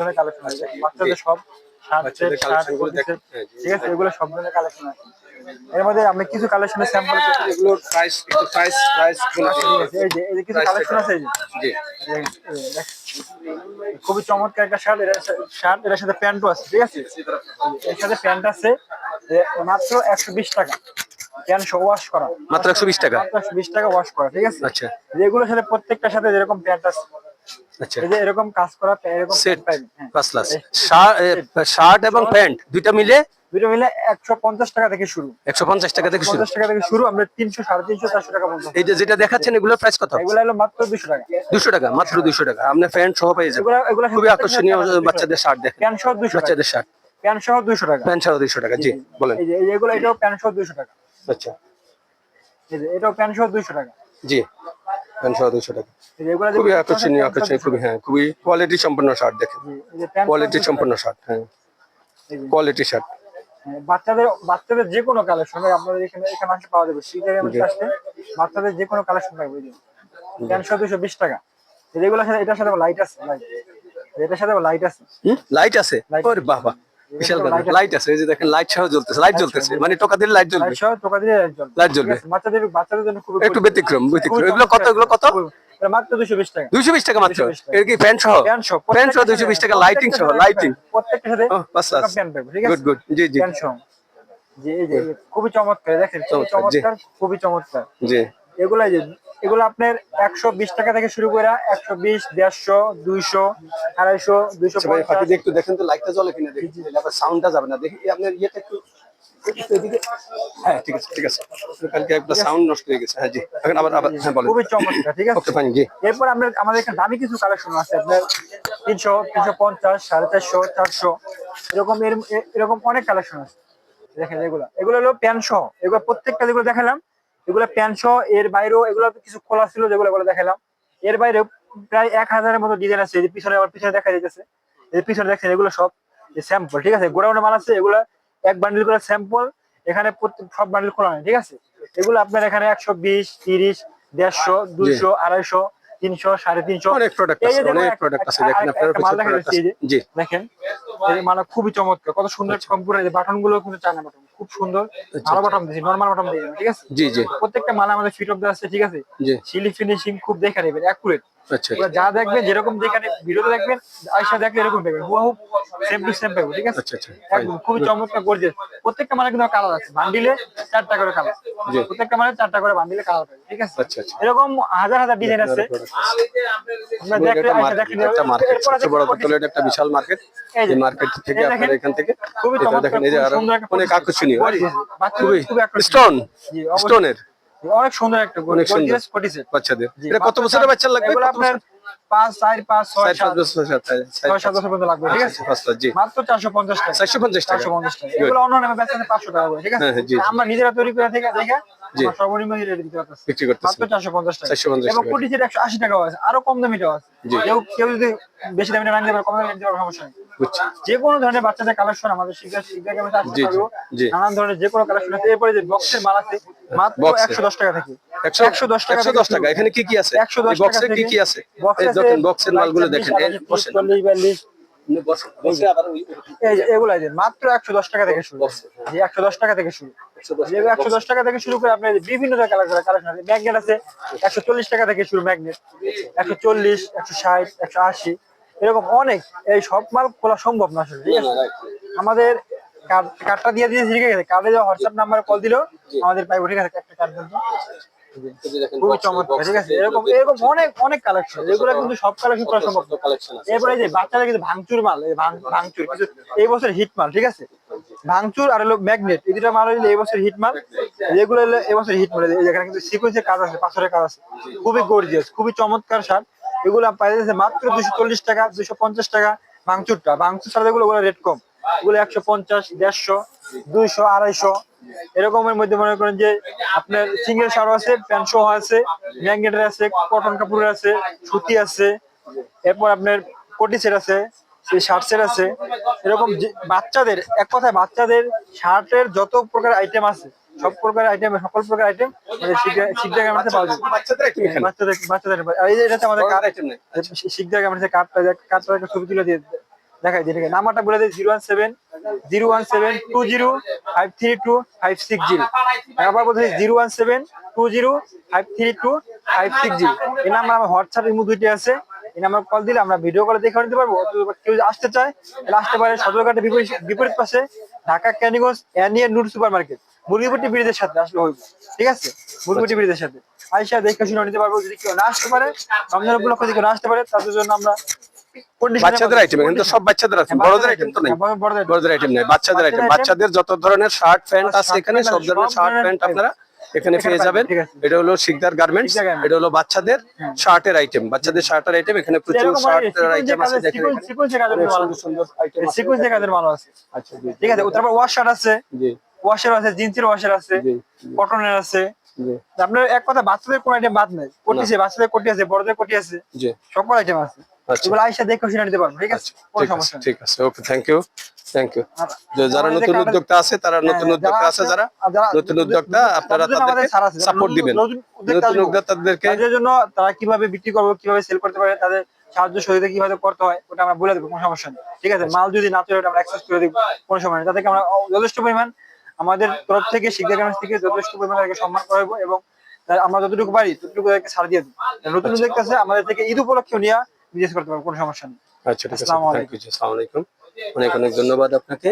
ধরনের কালেকশন আছে। বাচ্চাদের সব শার্ট বাচ্চাদের। ঠিক আছে এগুলো সব ধরনের কালেকশন আছে। এর মধ্যে আমি কিছু কালেকশনের স্যাম্পল এগুলোর প্রাইস একটু প্রাইস প্রাইস এই যে এই কিছু কালেকশন আছে জি। এই- এই দেখ। খুবই চমৎকার একটা শার্ট এর শার্ট এর সাথে প্যান্টও আছে ঠিক আছে? এর সাথে প্যান্ট আছে মাত্র একশো বিশ টাকা। প্যান্ট ওয়াশ করা। মাত্র একশো বিশ টাকা? মাত্র একশো বিশ টাকা ওয়াশ করা ঠিক আছে? আচ্ছা। যেগুলোর সাথে প্রত্যেকটার সাথে যেরকম প্যান্ট আছে। আচ্ছা এরকম কাজ করা এরকম সেট প্যান্ট হ্যাঁ। ফার্স্ট ক্লাস শার্ট এবং প্যান্ট দুইটা মিলে? দুটো মিলে একশো পঞ্চাশ টাকা থেকে শুরু। একশো পঞ্চাশ টাকা থেকে শুরু। টাকা থেকে শুরু আমরা তিনশো সাড়ে তিনশো চারশো টাকা পর্যন্ত। এই যে যেটা দেখাচ্ছেন এগুলোর প্রাইস কত? এগুলো হলো মাত্র দুশো টাকা। দুশো টাকা মাত্র দুশো টাকা। আপনি প্যান্ট সহ পেয়ে যাবেন। এগুলো খুবই আকর্ষণীয় বাচ্চাদের শার্ট দেখেন। প্যান্ট সহ দুশো বাচ্চাদের শার্ট প্যান্ট সহ দুশো টাকা। প্যান্ট সহ দুশো টাকা জি বলেন। এগুলো এটাও প্যান্ট সহ দুশো টাকা। আচ্ছা। এটাও প্যান্ট সহ দুশো টাকা। জি। সহ দুশো টাকা। খুবই আকর্ষণীয় আকর্ষণীয় খুবই হ্যাঁ খুবই কোয়ালিটি সম্পন্ন শার্ট দেখেন। কোয়ালিটি সম্পন্ন শার্ট হ্যাঁ। কোয়ালিটি শার্ট হ্যাঁ, বাচ্চাদের বাচ্চাদের যে কোনো কালেকশন আপনাদের এখানে এখানে আসলে পাওয়া যাবে। শীতের আসলে বাচ্চাদের যে কোনো কালেকশন সহ দুশো বিশ টাকা। এগুলোর সাথে এটার সাথে লাইট আছে লাইট এটার সাথে লাইট আছে। লাইট আছে। ওরে বাবা। বিশাল light লাইট আছে এই যে দেখেন লাইট সহ জ্বলতেছে লাইট জ্বলতেছে মানে টোকা দিলে লাইট জ্বলবে। সহ টোকা দিয়ে লাইট জ্বলবে। বাচ্চাদের বাচ্চাদের জন্য খুবই একটু ব্যতিক্রম ব্যতিক্রম। খুবই এগুলো কত এগুলো কত? মাত্র দুশো বিশ টাকা। দুইশো বিশ টাকা মাত্র? এর কি প্যান্ট সহ? প্যান্ট সহ প্যান্ট সহ দুইশো বিশ টাকা লাইটিং সহ লাইটিং প্রত্যেকটার সাথে বাস বাস। প্যান্ট পাবে ঠিক আছে? গুড গুড জি জি। প্যান্ট সহ। জি এই যে এই যে, খুবই চমৎকার দেখেন চমৎকার, খুবই চমৎকার। জি। এগুলো যে এগুলো আপনার একশো বিশ টাকা থেকে শুরু করে একশো বিশ দেড়শো দুইশো আড়াইশো দুইশো আচ্ছা একটু দেখেন তো লাইটটা জ্বলে কিনা দেখি। আবার সাউন্ডটা যাবে না। দেখি আপনার ইয়েটা একটু হ্যাঁ ঠিক আছে ঠিক আছে। কালকে একটা সাউন্ড নষ্ট হয়ে গেছে। হ্যাঁ জি। এখন আবার আবার হ্যাঁ বলেন। খুবই চমৎকার ঠিক আছে? ওকে ফাইন জি। এরপর আমরা আমাদের এখানে দামি কিছু কালেকশন আছে। আপনার তিনশো তিনশো পঞ্চাশ সাড়ে চারশো চারশো। এরকম এর- এরকম অনেক কালেকশন আছে। দেখেন এগুলো। এগুলো হলো প্যান সহ। এগুলো প্রত্যেকটা যেগুলো দেখালাম এগুলো প্যান সহ এর বাইরেও এগুলো কিছু খোলা ছিল যেগুলো এগুলো দেখালাম। এর বাইরে প্রায় এক হাজারের মতো ডিজাইন আছে পিছনে আমার পিছনে দেখা যাইতেছে। এই পিছনে দেখছেন এগুলো সব স্যাম্পল ঠিক আছে? গোডাউনে মাল আছে এগুলো এক বান্ডিল করে স্যাম্পল এখানে সব বান্ডিল খোলা নেই ঠিক আছে? এগুলো আপনার এখানে একশো বিশ তিরিশ দেড়শো দুইশো আড়াইশো তিনশো সাড়ে তিনশো। অনেক প্রোডাক্ট আছে অনেক প্রোডাক্ট আছে দেখেন। দেখেন মালা খুবই চমৎকার কত সুন্দর এই বাটনগুলো কিন্তু চায়না বাটন। খুব সুন্দর। ভালো বাটাম দিয়েছি নর্মাল বাটাম দিয়েছি ঠিক আছে? জি জি। প্রত্যেকটা মাল আমাদের ফিট অফ দেওয়া আছে ঠিক আছে? জি। সিলি ফিনিশিং খুব দেখে নেবেন অ্যাকুরেট আচ্ছা যা দেখবেন যেরকম যেখানে ভিডিওতে দেখবেন আয়সা দেখলে এরকম দেখবেন হুবহু সেম টু সেম পাবেন ঠিক আছে? আচ্ছা আচ্ছা একদম খুবই চমৎকার গর্জিয়াস প্রত্যেকটা মালে কিন্তু কালার আছে বান্ডিলে চারটা করে কালার প্রত্যেকটা মালে চারটা করে বান্ডিলে কালার পাবে ঠিক আছে? আচ্ছা আচ্ছা। এরকম হাজার হাজার ডিজাইন আছে। আমরা দেখলে আয়সা দেখলে একটা মার্কেট আছে সবচেয়ে বড় কথা হলো এটা একটা বিশাল মার্কেট এই মার্কেট থেকে আপনারা এখান থেকে খুবই চমৎকার, দেখেন এই যে আরও অনেক আকর্ষণীয়। খুবই স্টোন স্টোনের অনেক সুন্দর একটা অনেক সুন্দর। গর্জিয়াস কোটি সেট বাচ্চাদের এটা কত বছরের বাচ্চা লাগবে আপনার? পাঁচ চার পাঁচ ছয় সাত পাঁচ সাত। ছয় সাত বছর পর্যন্ত লাগবে ঠিক আছে? পাঁচ পাঁচ জি। মাত্র চারশো পঞ্চাশ টাকা। চারশো পঞ্চাশ টাকা। চারশো পঞ্চাশ টাকা। এগুলো অন্য নামে বেচা পাঁচশো টাকা করে ঠিক আছে? জি, জি। আমরা নিজেরা তৈরি করে থেকে দেখে সর্বনিম্ন রেট দিতে পারতেছি বিক্রি করতেছি। মাত্র চারশো পঞ্চাশ টাকা। 450 এবং কোটি সেট একশো আশি টাকাও আছে। আরও কম দামিটাও আছে। কেউ কেউ যদি বেশি দামিটা না নিতে পারে কম দামে নিতে পারে সমস্যা নেই। যে কোনো ধরনের বাচ্চাদের কালেকশন আমাদের শিক্ষা শিক্ষা ক্যামেরা আসতে জি, জি, পারব। নানান ধরনের যে কোনো কালেকশন আছে। এরপরে যে বক্সের মাল আছে মাত্র একশো দশ টাকা থেকে। একশো দশ টাকা একশো দশ টাকা। এখানে কি কি আছে? একশো দশ টাকা কি কি আছে? বক্সে এই আছে বক্সের মালগুলো দেখেন এই বসেন। চল্লিশ বিয়াল্লিশ বসে- বসে আবার ওই- এই যে এগুলাই দেন মাত্র একশো দশ টাকা থেকে শুরু। একশো দশ টাকা থেকে শুরু। একশো দশ টাকা থেকে শুরু করে আপনার বিভিন্ন কালার কালেকশন আছে। ম্যাগনেট আছে একশো চল্লিশ টাকা থেকে শুরু ম্যাগনেট একশো চল্লিশ একশো ষাট একশো আশি। এরকম অনেক। এই সব মাল খোলা সম্ভব না আসলে আমাদের কার্ড- কার্ডটা দিয়ে দিয়েছি ঠিক আছে? কার্ডে যাওয়া হোয়াটসঅ্যাপ নাম্বারে কল দিলেও আমাদের পাইবো ঠিক আছে একটা কার্ড। খুবই চমৎকার ঠিক আছে? এরকম এরকম অনেক অনেক কালেকশন এগুলো কিন্তু সব কালেকশন করা সম্ভব। কালেকশন এরপরে যে বাচ্চাদের কিন্তু ভাঙচুর মাল এই ভাঙ- ভাঙচুর কিছু এই বছর হিট মাল ঠিক আছে? ভাঙচুর আর হলো ম্যাগনেট এই দুটা মাল হলো এই বছর হিট মাল। হলো বছর হিট মাল এই যেখানে কিন্তু সিকোয়েন্সের কাজ আছে পাথরের কাজ আছে। খুবই গর্জিয়াস খুবই চমৎকার শার্ট। এগুলো পাই যাচ্ছে মাত্র দুশো চল্লিশ টাকা দুশো পঞ্চাশ টাকা ভাঙচুরটা। ভাঙচুর ছাড়া যেগুলো ওগুলো রেট কম। ওগুলো একশো পঞ্চাশ দেড়শো দুইশো আড়াইশো এরকমের মধ্যে মনে করেন যে আপনার সিঙ্গেল শাড়ো আছে প্যান্ট সহ আছে ম্যাগনেটের আছে কটন কাপড়ের আছে সুতি আছে এরপর আপনার কোটি সেট আছে শার্ট সেট আছে এরকম বাচ্চাদের এক কথায় বাচ্চাদের শার্টের যত প্রকার আইটেম আছে সব প্রকার আইটেম সকল প্রকার আইটেম শিখতে ক্যামেরাতে পাওয়া যাবে বাচ্চাদের বাচ্চাদের যে আমাদের কার কার্ড নেই? শিখতে ক্যামেরাতে কার্ডটা কার্ডটা ছবি তুলে দিয়ে দেখাই দিই নাম্বারটা বলে দিই, zero one seven, zero one seven, two zero, five three two, five six zero. আবার বলতে zero one seven, two zero, five three two, five six zero. এই নাম্বার আমার হোয়াটসঅ্যাপ ইমো দুইটি আছে। এই নাম্বার কল দিলে আমরা ভিডিও কলে দেখে নিতে পারব। কেউ আসতে চায়, তাহলে আসতে পারে সদরঘাটের বিপরীত বিপরীত পাশে ঢাকা ক্যানিগঞ্জ অ্যানিয়া নুর সুপার মার্কেট মুরগিপট্টি ব্রিজের সাথে আসলে হইব। ঠিক আছে? মুরগিপট্টি ব্রিজের সাথে। আইসা দেখে শুনে নিতে পারব। যদি কেউ না আসতে পারে রমজান উপলক্ষে যদি কেউ না আসতে পারে, তাদের জন্য আমরা বাচ্চাদের আইটেম এখানে সব বাচ্চাদের আছে হ্যাঁ, বড়দের আইটেম তো নেই। হ্যাঁ, বড়দের বড়দের আইটেম নেই বাচ্চাদের আইটেম বাচ্চাদের বাচ্চাদের যত ধরনের শার্ট প্যান্ট আছে এখানে সব ধরনের শার্ট প্যান্ট আপনারা এখানে পেয়ে যাবেন। এটা হলো শিকদার গার্মেন্টস এটা হলো বাচ্চাদের শার্টের আইটেম বাচ্চাদের শার্টের আইটেম এখানে প্রচুর শার্টের আইটেম আছে দেখেন। সুন্দর আইটেম আছে। সিকুয়েন্স ভালো আছে। আচ্ছা জি ঠিক আছে তারপর ওয়াশার আছে। জি। ওয়াশার আছে জিন্সের ওয়াশার আছে জি কটনের আছে। জি। আপনার এক কথা বাচ্চাদের কোন আইটেম বাদ নাই। কোটি আছে বাচ্চাদের কোটি আছে বড়দের কোটি আছে। জি। সকল আইটেম আছে। এগুলো আইসা দেখে শুনে নিতে পারব ঠিক আছে? কোনো সমস্যা ঠিক আছে। Okay thank you thank you যারা নতুন উদ্যোক্তা আছে তারা নতুন হ্যাঁ, উদ্যোক্তা আছে যারা নতুন উদ্যোক্তা আপনারা তাদেরকে সাপোর্ট দিবেন। নতুন নতুন। উদ্যোক্তাদেরকে তাদের জন্য তারা কীভাবে বিক্রি করবে কীভাবে সেল করতে পারে তাদের সাহায্য সহযোগিতা কীভাবে করতে হয় ওটা আমরা বলে দেবো কোনো সমস্যা নেই। ঠিক আছে? মাল যদি না চলে ওটা আমরা অ্যাক্সেস করে দিব কোনো সমস্যা নেই। তাদেরকে আমরা যথেষ্ট পরিমাণ আমাদের তরফ থেকে শিক্ষা থেকে যথেষ্ট পরিমাণ তাদেরকে সম্মান করাবো এবং আমরা যতটুকু পারি ততটুকু তাদেরকে ছাড় দিয়ে দেবো। নতুন আছে আমাদের থেকে ঈদ উপলক্ষে নিয়ে বিজনেস করতে পারব কোনো সমস্যা নেই। আচ্ছা ঠিক আছে। থ্যাংক ইউ আসসালামু আলাইকুম। অনেক অনেক ধন্যবাদ আপনাকে।